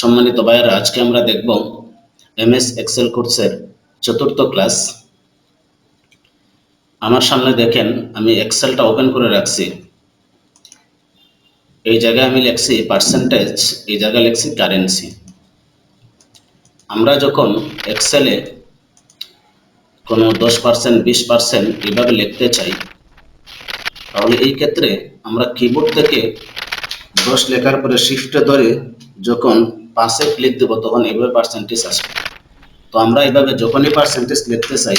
সম্মানিত ভাইয়েরা, আজকে আমরা দেখব এমএস এক্সেল কোর্সের চতুর্থ ক্লাস আমার সামনে দেখেন, আমি এক্সেলটা ওপেন করে রাখছি। এই জায়গায় আমি লিখছি পার্সেন্টেজ এই জায়গায় লিখছি কারেন্সি আমরা যখন এক্সেলে কোনো দশ পার্সেন্ট বিশ পার্সেন্ট এইভাবে লিখতে চাই, তাহলে এই ক্ষেত্রে আমরা কিবোর্ড থেকে দশ লেখার পরে শিফটে ধরে যখন পাশে ক্লিক দেবো, তখন এইভাবে পার্সেন্টেজ আসবে। তো আমরা এইভাবে যখনই পার্সেন্টেজ লিখতে চাই,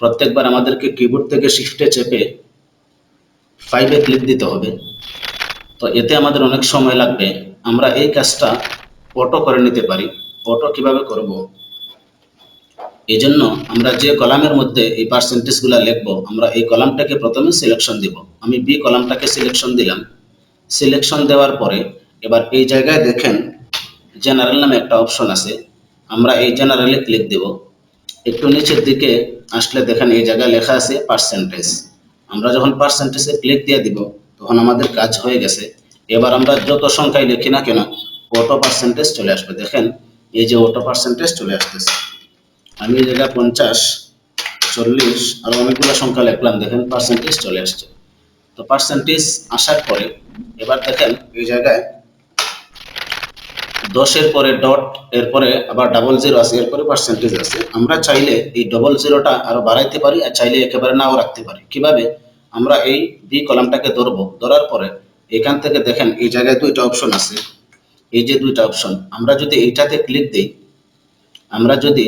প্রত্যেকবার আমাদেরকে কিবোর্ড থেকে শিফটে চেপে ফাইভে ক্লিক দিতে হবে। তো এতে আমাদের অনেক সময় লাগবে। আমরা এই কাজটা অটো করে নিতে পারি। অটো কীভাবে করব? এই জন্য আমরা যে কলামের মধ্যে এই পার্সেন্টেজগুলো লিখব, আমরা এই কলামটাকে প্রথমে সিলেকশন দিব। আমি বি কলামটাকে সিলেকশন দিলাম। সিলেকশন দেওয়ার পরে এবার এই জায়গায় দেখেন জেনারেল নামে একটা অপশন আছে। আমরা এই জেনারেলে ক্লিক দেব। একটু নিচের দিকে আসলে দেখেন এই জায়গায় লেখা আছে পার্সেন্টেজ আমরা যখন পার্সেন্টেজে ক্লিক দিয়ে দিব, তখন আমাদের কাজ হয়ে গেছে। এবার আমরা যত সংখ্যায় লিখি না কেন অটো পার্সেন্টেজ চলে আসবে। দেখেন, এই যে অটো পার্সেন্টেজ চলে আসতেছে। আমি এই জায়গায় পঞ্চাশ, চল্লিশ আর অনেকগুলো সংখ্যা লিখলাম। দেখেন পার্সেন্টেজ চলে আসছে। তো পার্সেন্টেজ আসার পরে, এবার দেখেন, এই জায়গায় দশের পরে ডট এরপরে আবার ডাবল জিরো আছে, এরপরে পার্সেন্টেজ আছে। আমরা চাইলে এই ডবল জিরোটা আরও বাড়াইতে পারি আর চাইলে একেবারে নাও রাখতে পারি। কীভাবে? আমরা এই বি কলামটাকে ধরবো। ধরার পরে এখান থেকে দেখেন এই জায়গায় দুইটা অপশন আছে। এই যে দুইটা অপশন আমরা যদি এইটাতে ক্লিক দিই, আমরা যদি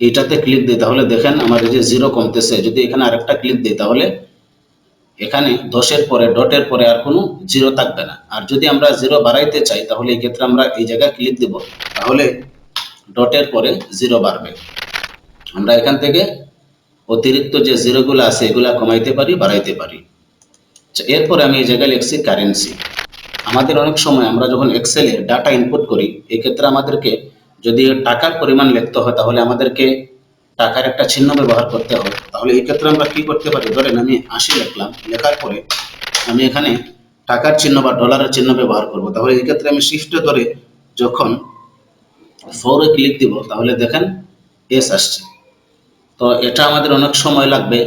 এইটাতে ক্লিক দিই, তাহলে দেখেন আমার এই যে জিরো কমতেছে। যদি এখানে আরেকটা ক্লিক দিই, তাহলে এখানে দশের পরে ডটের পরে আর কোনো জিরো থাকবে না। আর যদি আমরা জিরো বাড়াইতে চাই তাহলে এই ক্ষেত্রে আমরা এই জায়গায় ক্লিক দেব। তাহলে ডটের পরে জিরো বাড়বে। আমরা এখান থেকে অতিরিক্ত যে জিরোগুলো আছে এগুলা কমাইতে পারি বাড়াইতে পারি। আচ্ছা, এরপরে আমি এই জায়গায় লিখছি কারেন্সি আমাদের অনেক সময় আমরা যখন এক্সেলে ডাটা ইনপুট করি এক্ষেত্রে আমাদেরকে যদি টাকার পরিমাণ লিখতে হয় তাহলে আমাদেরকে টাকার একটা চিহ্ন ব্যবহার করতে হবে। তাহলে এই ক্ষেত্রে আমরা কি করতে পারি? ধরেন আমি আশি লিখলাম, লেখার পরে আমি এখানে টাকার চিহ্ন বা ডলারের চিহ্ন ব্যবহার করব। তাহলে এই ক্ষেত্রে আমি শিফটে ধরে যখন ফোরে ক্লিক দিব, তাহলে দেখেন এস আসছে। তো এটা আমাদের অনেক সময় লাগবে।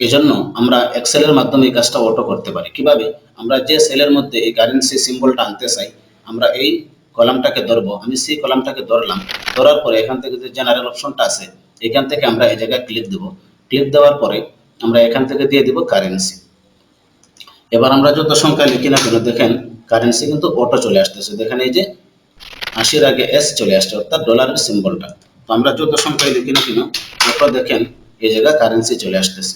এজন্য আমরা এক্সেলের মাধ্যমে এই কাজটা অটো করতে পারি। কীভাবে? আমরা যে সেলের মধ্যে এই কারেন্সি সিম্বলটা আনতে চাই, আমরা এই কলামটাকে ধরবো, আমি সেই কলামটাকে ধরলাম। ধরার পরে এখান থেকে যে জেনারেল অপশনটা আছে, এখান থেকে আমরা এই জায়গায় ক্লিক দেব। ক্লিক দেওয়ার পরে আমরা এখান থেকে দিয়ে দিব কারেন্সি এবার আমরা যত সংখ্যা লিখি না কেন, দেখেন কারেন্সি কিন্তু অটো চলে আসতেছে। দেখেন এই যে আশির আগে এস চলে আসছে, অর্থাৎ ডলারের সিম্বলটা তো আমরা যত সংখ্যায় লিখি না কেন অটো দেখেন এই জায়গায় কারেন্সি চলে আসতেছে।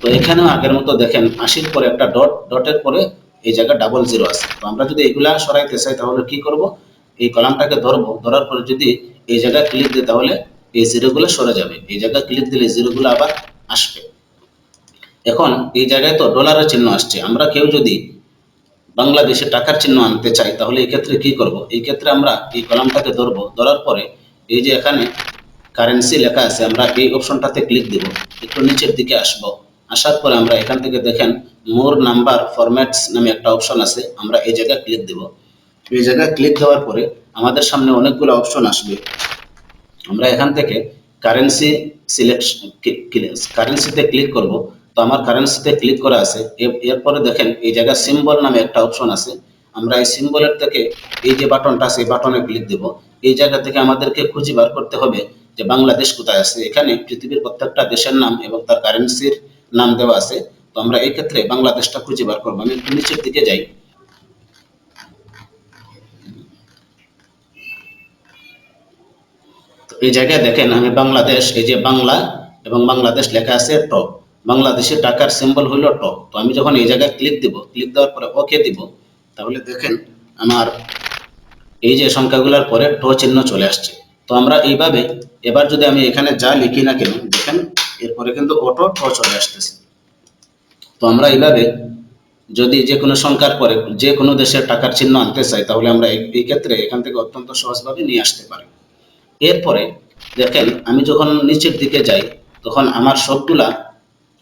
তো এখানেও আগের মতো দেখেন, আশির পরে একটা ডট ডটের পরে এই জায়গা ডাবল জিরো আছে। তো আমরা যদি এগুলা সরাইতে চাই, তাহলে কি করব? এই কলামটাকে ধরবো। ধরার পরে যদি এই জায়গায় ক্লিক দিই, তাহলে এই জিরোগুলো সরে যাবে। এই জায়গায় ক্লিক দিলে জিরোগুলো আবার আসবে। এখন এই জায়গায় তো ডলারের চিহ্ন আসছে। আমরা কেউ যদি বাংলাদেশে টাকার চিহ্ন আনতে চাই, তাহলে এই ক্ষেত্রে কি করব? এই ক্ষেত্রে আমরা এই কলামটাকে ধরবো। ধরার পরে এই যে এখানে কারেন্সি লেখা আছে, আমরা এই অপশনটাতে ক্লিক দেব। একটু নিচের দিকে আসব। আসার পরে আমরা এখান থেকে দেখেন মোর নাম্বার ফরম্যাটস নামে একটা অপশন আছে, আমরা এই জায়গায় ক্লিক দেব। এই জায়গায় ক্লিক দেওয়ার পরে আমাদের সামনে অনেকগুলো অপশন আসবে। আমরা এখান থেকে কারেন্সি সিলেকশন কারেন্সিতে ক্লিক করব। তো আমার কারেন্সিতে ক্লিক করা আছে। এর- এরপরে দেখেন এই জায়গায় সিম্বল নামে একটা অপশন আছে। আমরা এই সিম্বলের থেকে এই যে বাটনটা আছে, এই বাটনে ক্লিক দেব। এই জায়গা থেকে আমাদেরকে খুঁজে বার করতে হবে যে বাংলাদেশ কোথায় আছে। এখানে পৃথিবীর প্রত্যেকটা দেশের নাম এবং তার কারেন্সির নাম দেওয়া আছে। তো আমরা এই ক্ষেত্রে বাংলাদেশটা খুঁজে বার করব। আমি একটু নিচের দিকে যাই। এই জায়গায় দেখেন, আমি বাংলাদেশ, এই যে বাংলা এবং বাংলাদেশ লেখা আছে ট। বাংলাদেশের টাকার সিম্বল হইল ট। তো আমি যখন এই জায়গায় ক্লিক দিব ক্লিক দেওয়ার পরে ওকে দিব, তাহলে দেখেন আমার এই যে সংখ্যাগুলোর পরে ট চিহ্ন চলে আসছে। তো আমরা এইভাবে, এবার যদি আমি এখানে যা লিখি না কেন, দেখেন এরপরে কিন্তু অটো ট চলে আসতেছে। তো আমরা এইভাবে যদি যে কোনো সংখ্যার পরে যে কোনো দেশের টাকার চিহ্ন আনতে চাই, তাহলে আমরা এই ক্ষেত্রে এখান থেকে অত্যন্ত সহজভাবে নিয়ে আসতে পারি। এরপরে দেখেন, আমি যখন নিচের দিকে যাই, তখন আমার সবগুলা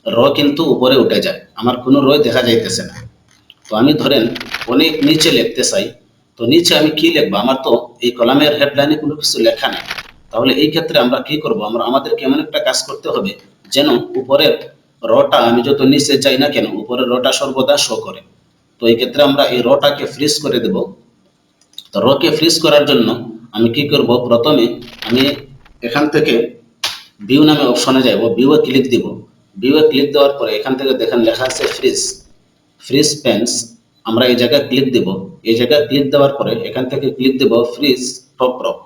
র কিন্তু উপরে উঠে যায়। আমার কোনো রয় দেখা যাইতেছে না। তো আমি ধরেন অনেক নিচে লিখতে চাই। তো নিচে আমি কি লিখব? আমার তো এই কলামের হেডলাইনে কোনো কিছু লেখা নেই। তাহলে এই ক্ষেত্রে আমরা কি করব? আমরা, আমাদেরকে এমন একটা কাজ করতে হবে যেন উপরের রটা আমি যত নিচে যাই না কেন, উপরের রটা সর্বদা শো করে। তো এই ক্ষেত্রে আমরা এই রটাকে ফ্রিজ করে দেব। তো রকে ফ্রিজ করার জন্য আমি কি করব? প্রথমে আমি এখান থেকে ভিউ নামে অপশনে যাব ভিউয়ে ক্লিক দিব। ভিউয়ে ক্লিক দেওয়ার পরে এখান থেকে দেখেন লেখা আছে ফ্রিজ ফ্রিজ পেন্স আমরা এই জায়গায় ক্লিক দেব। এই জায়গায় ক্লিক দেওয়ার পরে এখান থেকে ক্লিক দেব ফ্রিজ টপ রক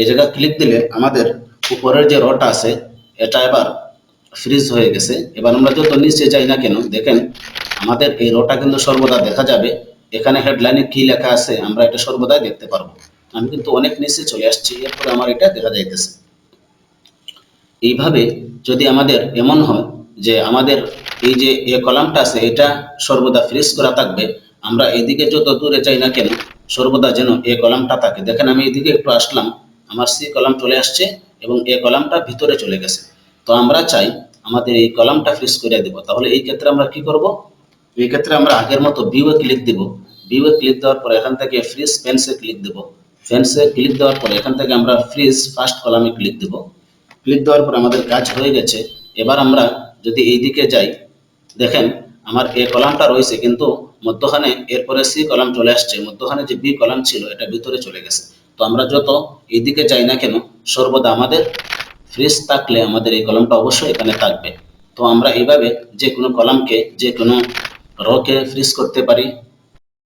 এই জায়গায় ক্লিক দিলে আমাদের উপরের যে রটা আছে, এটা এবার ফ্রিজ হয়ে গেছে। এবার আমরা যত নিচে যাই না কেন, দেখেন আমাদের এই রটা কিন্তু সর্বদা দেখা যাবে। এখানে হেডলাইনে কি লেখা আছে, আমরা এটা সর্বদাই দেখতে পারব। আমি কিন্তু অনেক নিচে চলে আসছি, এরপরে আমার এটা দেখা যাইতেছে। এইভাবে যদি আমাদের এমন হয় যে আমাদের এই যে এ কলামটা আছে, এটা সর্বদা ফ্রিজ করা থাকবে, আমরা এদিকে যত দূরে যাই না কেন, সর্বদা যেন এ কলামটা থাকে। দেখেন আমি এদিকে একটু আসলাম। আমার সি কলাম চলে আসছে এবং এ কলামটা ভিতরে চলে গেছে। তো আমরা চাই আমাদের এই কলামটা ফ্রিজ করে দেব। তাহলে এই ক্ষেত্রে আমরা কি করব? এই ক্ষেত্রে আমরা আগের মতো ভিউয়ে ক্লিক দিব। ভিউয়ে ক্লিক দেওয়ার পর এখান থেকে ফ্রিজ পেন্সে ক্লিক দেব। ফেন্সে ক্লিক দেওয়ার পর এখান থেকে আমরা ফ্রিজ ফার্স্ট কলামে ক্লিক দেব। ক্লিক দেওয়ার পর আমাদের কাজ হয়ে গেছে। এবার আমরা যদি এই দিকে যাই, দেখেন আমার এ কলামটা রয়েছে কিন্তু মধ্যখানে এরপরে সি কলাম চলে আসছে। মধ্যখানে যে বি কলাম ছিল, এটা ভিতরে চলে গেছে। তো আমরা যত এদিকে যাই না কেন, সর্বদা আমাদের ফ্রিজ থাকলে আমাদের এই কলমটা অবশ্যই এখানে থাকবে। তো আমরা এইভাবে যে কোনো কলমকে, যে কোনো রকে ফ্রিজ করতে পারি।